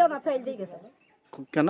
নিলেও না ফেল দিয়ে গেছে। কেন?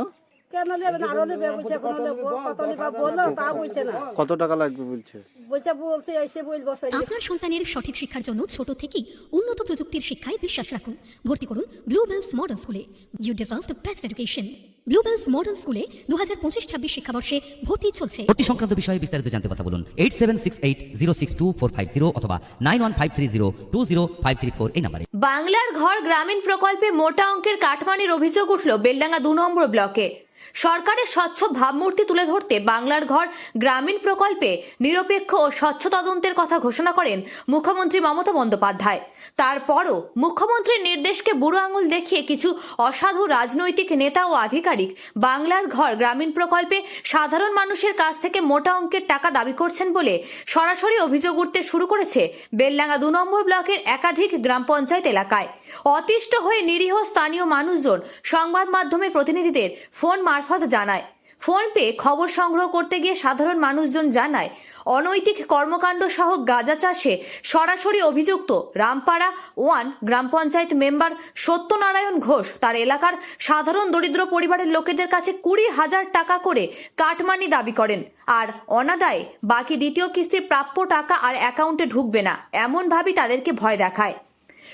কেন নেবে না? আরও নেবে বলছে এখন নেব কত নিবা বলো তা বলছে না। কত টাকা লাগবে বলছে? বলছে বলছে এসে বলব আপনার সন্তানের সঠিক শিক্ষার জন্য ছোট থেকেই উন্নত প্রযুক্তির শিক্ষায় বিশ্বাস রাখুন। ভর্তি করুন ব্লু বেলস মডেল স্কুলে you deserve the best education Bluebells modern স্কুলে দু হাজার পঁচিশ ছাব্বিশ শিক্ষাবর্ষে ভর্তি চলছে। ভর্তি সংক্রান্ত বিষয়ে বিস্তারিত জানতে কথা বলুন। Eight seven six eight zero six two four five zero অথবা nine one five three zero two zero five three four এই নাম্বারে। বাংলার ঘর গ্রামীণ প্রকল্পে মোটা অঙ্কের কাটমানির অভিযোগ উঠল বেলডাঙ্গা দু নম্বর ব্লকে। সরকারের স্বচ্ছ ভাবমূর্তি তুলে ধরতে বাংলার ঘর গ্রামীণ প্রকল্পে নিরপেক্ষ ও স্বচ্ছ তদন্তের কথা ঘোষণা করেন মুখ্যমন্ত্রী মমতা বন্দ্যোপাধ্যায়। তারপরও মুখ্যমন্ত্রীর নির্দেশকে বুড়ো আঙুল দেখিয়ে কিছু অসাধু রাজনৈতিক নেতা ও আধিকারিক বাংলার ঘর গ্রামীণ প্রকল্পে সাধারণ মানুষের কাছ থেকে মোটা অঙ্কের টাকা দাবি করছেন বলে সরাসরি অভিযোগ উঠতে শুরু করেছে বেলডাঙ্গা দু নম্বর ব্লকের একাধিক গ্রাম পঞ্চায়েত এলাকায়। অতিষ্ঠ হয়ে নিরীহ স্থানীয় মানুষজন সংবাদ মাধ্যমের প্রতিনিধিদের ফোন মারফত জানায়। ফোন পেয়ে খবর সংগ্রহ করতে গিয়ে সাধারণ মানুষজন জানায়, অনৈতিক কর্মকাণ্ড সহ গাঁজা চাষে সরাসরি অভিযুক্ত রামপাড়া ওয়ান গ্রাম পঞ্চায়েত মেম্বার সত্যনারায়ণ ঘোষ তার এলাকার সাধারণ দরিদ্র পরিবারের লোকেদের কাছে কুড়ি হাজার টাকা করে কাটমানি দাবি করেন আর অনাদায়ে বাকি দ্বিতীয় কিস্তির প্রাপ্য টাকা আর অ্যাকাউন্টে ঢুকবে না। এমনভাবেই তাদেরকে ভয় দেখায়।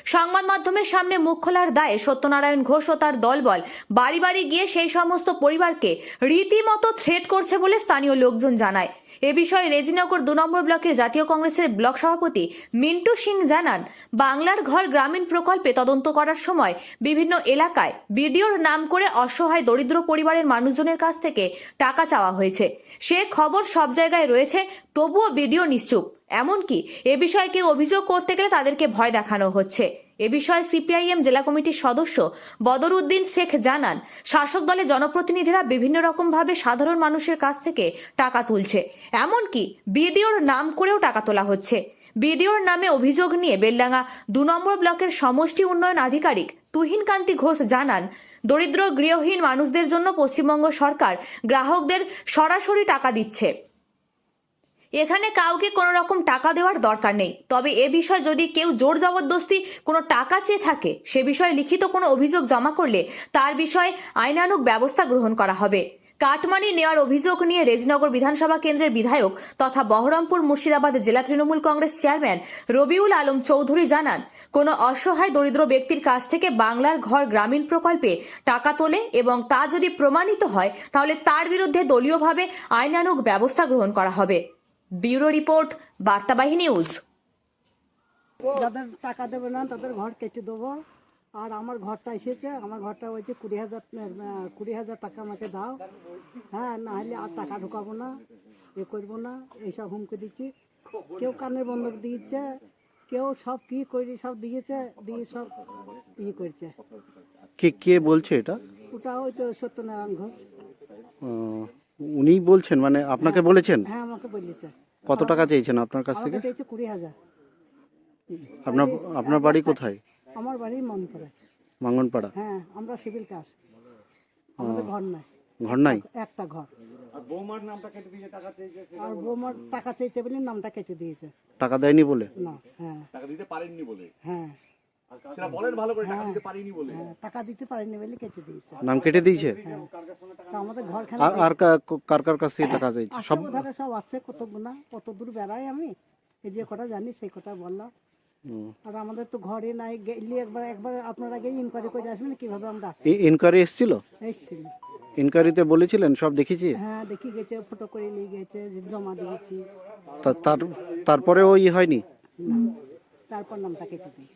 সংবাদ মাধ্যমের সামনে মুখ খোলার দায়ে সত্যনারায়ণ ঘোষ ও তার দলবল বাড়ি বাড়ি গিয়ে সেই সমস্ত পরিবারকে রীতিমতো থ্রেট করছে বলে স্থানীয় লোকজন জানায়। এ বিষয়ে রেজিনগর দু নম্বর ব্লকের জাতীয় কংগ্রেসের ব্লক সভাপতি মিন্টু সিং জানান, বাংলার ঘর গ্রামীণ প্রকল্পে তদন্ত করার সময় বিভিন্ন এলাকায় বিডিওর নাম করে অসহায় দরিদ্র পরিবারের মানুষজনের কাছ থেকে টাকা চাওয়া হয়েছে। সে খবর সব জায়গায় রয়েছে, তবুও বিডিও নিশ্চুপ। এমনকি এ বিষয়ে কেউ অভিযোগ করতে গেলে তাদেরকে ভয় দেখানো হচ্ছে। এ বিষয়ে সিপিআইএম জেলা কমিটির সদস্য বদরউদ্দিন শেখ জানান, শাসক দলের জনপ্রতিনিধিরা বিভিন্ন রকম ভাবে সাধারণ মানুষের কাছ থেকে টাকা তুলছে। এমনকি বিডিওর নাম করেও টাকা তোলা হচ্ছে। বিডিওর নামে অভিযোগ নিয়ে বেলডাঙ্গা দু নম্বর ব্লকের সমষ্টি উন্নয়ন আধিকারিক তুহিন কান্তি ঘোষ জানান, দরিদ্র গৃহহীন মানুষদের জন্য পশ্চিমবঙ্গ সরকার গ্রাহকদের সরাসরি টাকা দিচ্ছে। এখানে কাউকে কোনো রকম টাকা দেওয়ার দরকার নেই। তবে এ বিষয়ে যদি কেউ জোর জবরদস্তি কোনো টাকা চেয়ে থাকে, সে বিষয়ে লিখিত কোনো অভিযোগ জমা করলে তার বিষয়ে আইনানুগ ব্যবস্থা গ্রহণ করা হবে। কাটমানি নেওয়ার অভিযোগ নিয়ে রেজনগর বিধানসভা কেন্দ্রের বিধায়ক তথা বহরমপুর মুর্শিদাবাদ জেলা তৃণমূল কংগ্রেস চেয়ারম্যান রবিউল আলম চৌধুরী জানান, কোনো অসহায় দরিদ্র ব্যক্তির কাছ থেকে বাংলার ঘর গ্রামীণ প্রকল্পে টাকা তোলে এবং তা যদি প্রমাণিত হয়, তাহলে তার বিরুদ্ধে দলীয়ভাবে আইনানুগ ব্যবস্থা গ্রহণ করা হবে। Bureau report Bartabahi news. যাদের টাকা দেবে না তাদের ঘর কেটে দেবো। আর আমার ঘরটা এসেছে আমার ঘরটা হয়েছে কুড়ি হাজার কুড়ি হাজার টাকা আমাকে দাও। হ্যাঁ না হলে আর টাকা ঢোকাবো না এ করব না এইসব হুমকি দিচ্ছি। কেউ কানের বন্ধক দিয়েছে কেউ সব কি করে সব দিয়েছে দিয়ে সব ইয়ে করছে। কে কে বলছে এটা? ওটা ওই তো সত্যনারায়ণ ঘোষ। উনিই বলছেন মানে আপনাকে বলেছেন? হ্যাঁ আমাকে বলেছে। কত টাকা চেয়েছেন আপনার কাছ থেকে? আমাকে চাইছে কুড়ি হাজার। আপনার আপনার বাড়ি কোথায়? আমার বাড়ি মনে পড়ে মাঙ্গনপাড়া? হ্যাঁ আমরা সিভিল কাজ। আমাদের ঘর নাই। ঘর নাই? একটা ঘর। আর বৌমার নামটা কেটে দিয়েছে টাকা চেয়েছে আর বৌমার টাকা চেয়েছে বলে নামটা কেটে দিয়েছে। টাকা দেয়নি বলে? না হ্যাঁ। টাকা দিতে পারেননি বলে? হ্যাঁ। সেটা বলেন ভালো করে টাকা দিতে পারিনি বলে। হ্যাঁ টাকা দিতে পারেনি বলে কেটে দিয়েছে। নাম কেটে দিয়েছে? তা আমাদের আর আর কার কার কাছ থেকে টাকা চাইছে সব সব সব আছে কত গুণা কত দূর বেড়াই আমি এই যে কটা জানি সেই কটা বললাম। আর আমাদের তো ঘরে নাই গেলে একবার একবার আপনারা গিয়ে ইনকোয়ারি করে আসবেন কীভাবে আমরা ইনকোয়ারি এসেছিল? এসেছিল। ইনকোয়ারিতে বলেছিলেন সব দেখেছি হ্যাঁ দেখি গেছে ফটো করে নিয়ে গেছে জমা দিয়েছি। তা- তার তারপরে ওই হয়নি? তারপর নামটা কেটে দিয়েছে।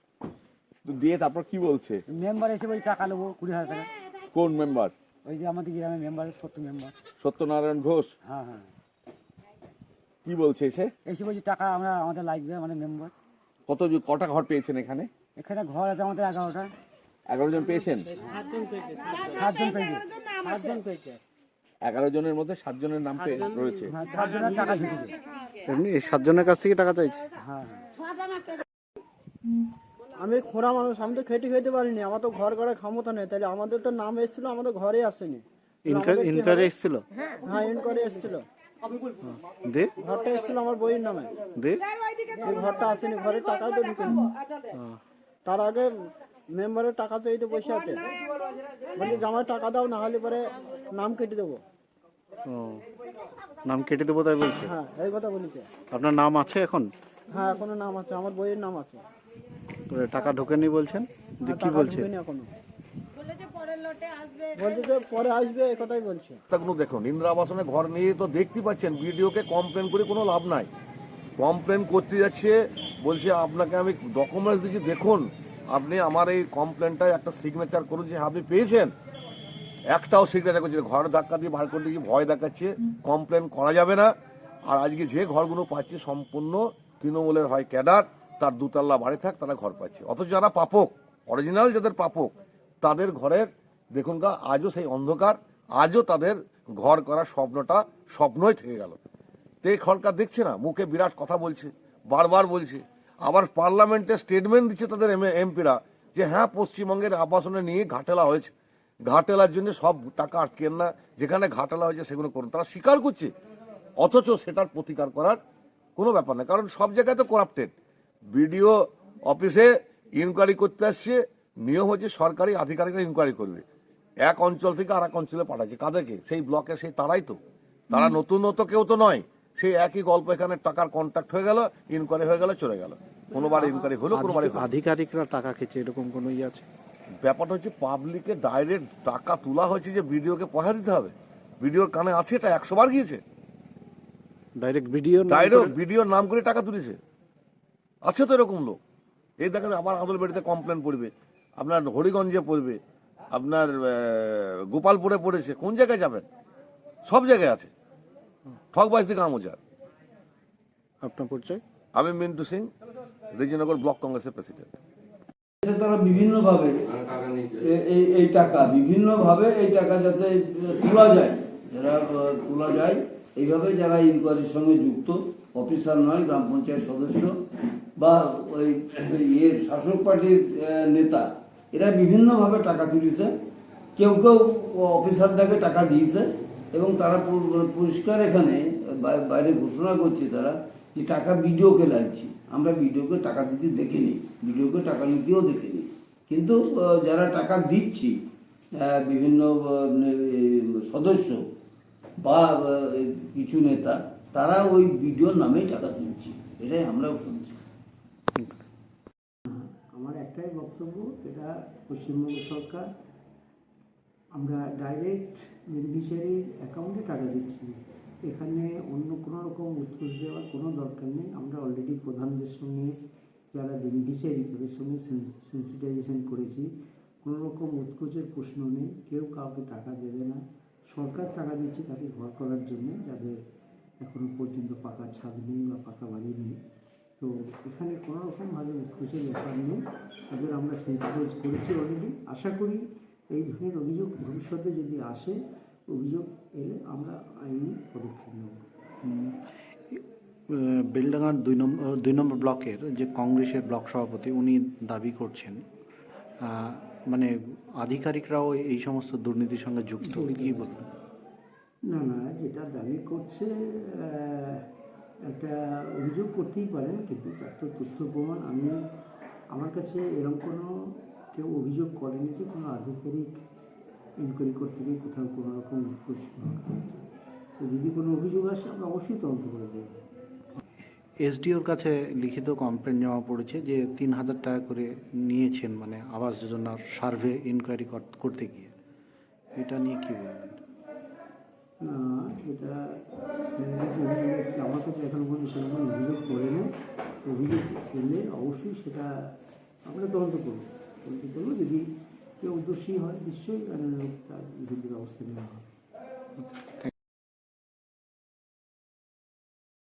তো দিয়ে তারপর কি বলছে? মেম্বার এসে বলি টাকা নেব কুড়ি হাজার টাকা। কোন মেম্বার ওই যে আমাদের গ্রামের মেম্বার সত্য মেম্বার সত্যনারায়ণ ঘোষ? হ্যাঁ হ্যাঁ। কি বলছে এসে? এসে বলছি টাকা আমরা আমাদের লাগবে আমাদের মেম্বার কত কটা ঘর পেয়েছেন এখানে? এখানে ঘর আছে আমাদের এগারোটা। এগারো জন পেয়েছেন? সাতজন পেয়েছে সাতজন। পেয়েছে। এগারো জনের মধ্যে সাত জনের নাম পেয়ে রয়েছে। হ্যাঁ সাতজনের টাকা ঢুকেছে। এমনি সাতজনের কাছ থেকে টাকা চাইছে? হ্যাঁ আমি খোঁড়া মানুষ আমি তো খেটে খেতে পারিনি আমার তো ঘর করার ক্ষমতা নেই তাহলে আমাদের তো নাম এসেছিল আমাদের ঘরে আসেনি। ইনকোয়ারি এসেছিল? হ্যাঁ। ইনকোয়ারি এসেছিল। দে। ঘরটা এসেছিল আমার বইয়ের নামে। দে। ঘরটা আসেনি ঘরে টাকা তো ঢুকেনি। তার আগে মেম্বারের টাকা চাইতে বসে আছে। বলছে জামাই টাকা দাও না হলে পরে নাম কেটে দেবো। ও নাম কেটে দেবো তাই বলছে? হ্যাঁ এই কথা বলেছে। আপনার নাম আছে এখন? হ্যাঁ এখনও নাম আছে আমার বইয়ের নাম আছে। টাকা ঢোকেনি বলছেন? কি বলছে? বলছে যে পরে আসবে কথাই বলছে। দেখুন ইন্দিরা আবাসনে ঘর নিয়ে তো দেখতে পাচ্ছেন ভিডিওকে কমপ্লেন করে কোনো লাভ নাই। কমপ্লেন করতে যাচ্ছে বলছে আপনাকে আমি ডকুমেন্টস দিচ্ছি দেখুন আপনি আমার এই কমপ্লেনটায় একটা সিগনেচার করুন যে আপনি পেয়েছেন। একটাও সিগনেচার করছে। ঘর ধাক্কা দিয়ে বার করতে গিয়ে ভয় দেখাচ্ছে কমপ্লেন করা যাবে না। আর আজকে যে ঘরগুলো পাচ্ছে সম্পূর্ণ তৃণমূলের হয় ক্যাডার। তার দুতলা বাড়ি থাক, তারা ঘর পাচ্ছে। অথচ যারা পাপক অরিজিনাল যাদের পাপক, তাদের ঘরের, দেখুন গা, আজও সেই অন্ধকার, আজও তাদের ঘর করার স্বপ্নটা স্বপ্নই থেকে গেল। তো সরকার দেখছে না? মুখে বিরাট কথা বলছে, বারবার বলছে। আবার পার্লামেন্টে স্টেটমেন্ট দিচ্ছে তাদের এমপিরা যে হ্যাঁ পশ্চিমবঙ্গের আবাসনে নিয়ে ঘাটেলা হয়েছে। ঘাটেলার জন্য সব টাকা আটকেন না, যেখানে ঘাটেলা হয়েছে সেগুলো করুন। তারা স্বীকার করছে। অথচ সেটার প্রতিকার করার কোনো ব্যাপার না কারণ সব জায়গায় তো করাপ্টেড বিডিও অফিসে ইনকোয়ারি করতে আসছে নিয়ম হচ্ছে সরকারি আধিকারিকরা ইনকোয়ারি করবে। এক অঞ্চল থেকে আর এক অঞ্চলে পাঠাচ্ছে। কাদেরকে? সেই ব্লকে সেই তারাই তো। তারা নতুন তো কেউ তো নয়। সেই একই গল্প এখানে টাকার কন্ট্যাক্ট হয়ে গেল ইনকোয়ারি হয়ে গেল চলে গেল। কোনোবার ইনকোয়ারি হলো কোনোবার আধিকারিকরা টাকা খেয়েছে এরকম কোনো ইয়ে আছে? ব্যাপারটা হচ্ছে পাবলিকে ডাইরেক্ট টাকা তোলা হয়েছে যে ভিডিওকে পয়সা দিতে হবে। ভিডিওর কানে আছে এটা একশো বার গিয়েছে। ডাইরেক্ট ভিডিও ডাইরেক্ট ভিডিওর নাম করে টাকা তুলেছে। আছে তো এরকম লোক। এই দেখেন আবার আদলবাড়িতে কমপ্লেন পড়বে আপনার হরিগঞ্জে পড়বে আপনার গোপালপুরে পড়েছে কোন জায়গায় যাবেন? সব জায়গায় আছে। ঠকবাজ থেকে আমোজার আপনার পরিচয়? আমি মিন্টু সিং রেজিনগর ব্লক কংগ্রেসের প্রেসিডেন্ট তারা বিভিন্নভাবে এই এই টাকা বিভিন্নভাবে এই টাকা যাতে তোলা যায় যারা তোলা যায় এইভাবে যারা ইনকোয়ারির সঙ্গে যুক্ত অফিসার নয় গ্রাম পঞ্চায়েত সদস্য বা ওই ইয়ে শাসক পার্টির নেতা, এরা বিভিন্নভাবে টাকা তুলেছে। কেউ কেউ অফিসারদেরকে টাকা দিয়েছে এবং তারা পু- পরিষ্কার এখানে বাইরে ঘোষণা করছে তারা যে টাকা বিডিওকে লাগছে। আমরা বিডিওকে টাকা দিতে দেখিনি বিডিওকে টাকা নিতেও দেখিনি। কিন্তু যারা টাকা দিচ্ছি বিভিন্ন সদস্য বা কিছু নেতা, তারা ওই বিডিওর নামেই টাকা তুলছে। এটাই আমরাও শুনছি। একটাই বক্তব্য এটা পশ্চিমবঙ্গ সরকার, আমরা ডাইরেক্ট বেনিফিশিয়ারির অ্যাকাউন্টে টাকা দিচ্ছি। এখানে অন্য কোনো রকম উৎকোচ দেওয়ার কোনো দরকার নেই। আমরা অলরেডি প্রধানদের সঙ্গে, যারা বেনিফিশিয়ারি তাদের সঙ্গে সেন্সিটাইজেশন করেছি। কোনো রকম উৎকোচের প্রশ্ন নেই। কেউ কাউকে টাকা দেবে না। সরকার টাকা দিচ্ছে তাকে ঘর করার জন্য, যাদের এখনও পর্যন্ত পাকা ছাদ নেই বা পাকা বাড়ি নেই। তো এখানে কোনো রকমভাবে উৎকোচের ব্যাপার নেই। এবার আমরা সেন্সিটাইজ করেছি অলরেডি আশা করি এই ধরনের অভিযোগ ভবিষ্যতে যদি আসে অভিযোগ এলে আমরা আইনি পদক্ষেপ নেব। বেলডাঙ্গার দুই নম্বর দুই নম্বর ব্লকের যে কংগ্রেসের ব্লক সভাপতি উনি দাবি করছেন মানে আধিকারিকরাও এই সমস্ত দুর্নীতির সঙ্গে যুক্ত। কি বলবেন? না না যেটা দাবি করছে একটা অভিযোগ করতেই পারেন, কিন্তু তার তো তথ্য প্রমাণ আমি আমার কাছে এরকম কোনো কেউ অভিযোগ করেনি যে কোনো আধিকারিক ইনকোয়ারি করতে গিয়ে কোথাও কোনো রকম গ্রহণ করেছে তো যদি কোনো অভিযোগ আসে, আমরা অবশ্যই তদন্ত করে দেখব। এসডিওর কাছে লিখিত কমপ্লেন জমা পড়েছে যে তিন হাজার টাকা করে নিয়েছেন মানে আবাস যোজনার সার্ভে ইনকোয়ারি করতে গিয়ে। এটা নিয়ে কি বলবেন? এসেছে আমার কাছে এখন পর্যন্ত সেরকম অভিযোগ করে না অভিযোগ করলে অবশ্যই সেটা আমরা তদন্ত করব। তদন্ত করব। যদি কেউ দোষী হয়, নিশ্চয়ই তার বিরুদ্ধে ব্যবস্থা নেওয়া হবে।